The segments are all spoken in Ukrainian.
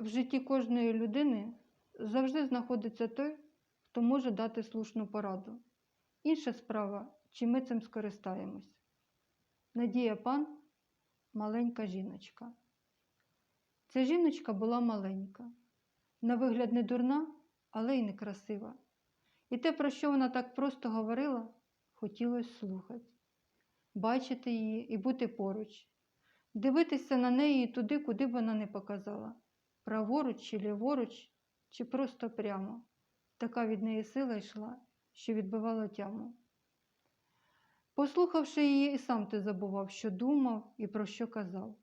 в житті кожної людини завжди знаходиться той, хто може дати слушну пораду. Інша справа, чи ми цим скористаємось. Надія пан маленька жіночка. Ця жіночка була маленька, на вигляд не дурна, але й некрасива. І те, про що вона так просто говорила, хотілося слухати, бачити її і бути поруч, дивитися на неї туди, куди б вона не показала, праворуч чи ліворуч, чи просто прямо. Така від неї сила йшла, що відбивала тяму. Послухавши її, і сам ти забував, що думав і про що казав.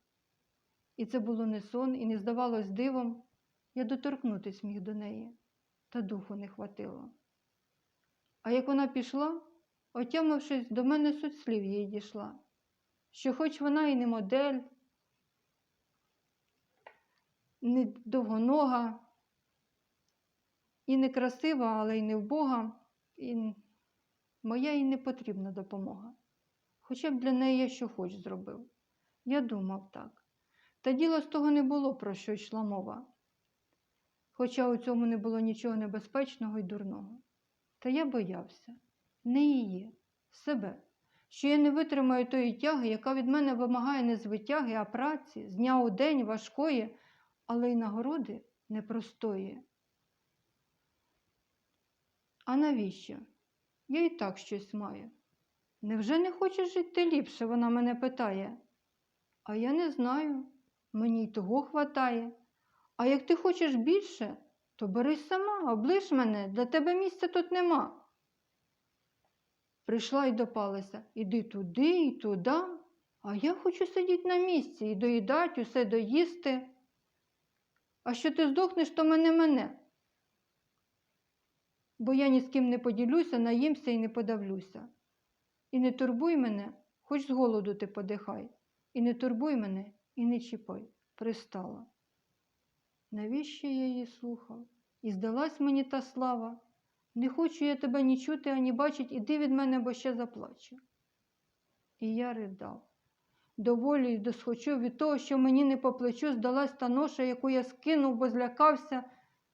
І це було не сон, і не здавалось дивом, я доторкнутись міг до неї, та духу не хватило. А як вона пішла, отямившись, до мене суть слів їй дійшла, що хоч вона і не модель, не довгонога, і не красива, але й не вбога, і моя їй не потрібна допомога. Хоча б для неї я що хоч зробив. Я думав так. Та діла з того не було, про що йшла мова. Хоча у цьому не було нічого небезпечного і дурного. Та я боявся не її, себе, що я не витримаю тої тяги, яка від мене вимагає не звитяги, а праці, з дня у день важкої, але й нагороди непростої. А навіщо? Я і так щось маю. Невже не хочеш жити ліпше? Вона мене питає. А я не знаю, мені й того хватає. А як ти хочеш більше, то берись сама, облиш мене, для тебе місця тут нема. Прийшла і допалася. Іди туди і туди, а я хочу сидіти на місці і доїдати, усе доїсти. А що ти здохнеш, то мене мене. Бо я ні з ким не поділюся, наїмся і не подавлюся. І не турбуй мене, хоч з голоду ти подихай, і не турбуй мене, і не чіпай, пристала. Навіщо я її слухав? І здалась мені та слава. Не хочу я тебе ні чути, ані бачить, іди від мене, бо ще заплачу. І я ридав. Доволі й досхочу від того, що мені не по плечу здалась та ноша, яку я скинув, бо злякався,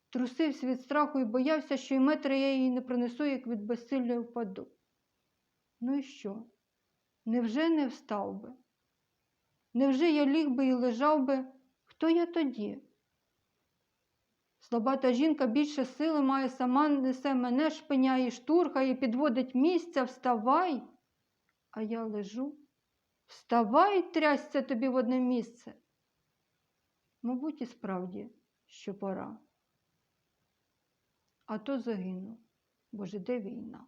трусився від страху і боявся, що й метра я її не принесу, як від безсилля впаду. Ну і що? Невже не встав би? Невже я ліг би і лежав би? Хто я тоді? Слабата жінка більше сили має, сама несе мене, шпиняє, штурхає, підводить місця, вставай. А я лежу. Вставай, трясся тобі в одне місце. Мабуть, і справді, що пора. А то загину, бо ж іде війна.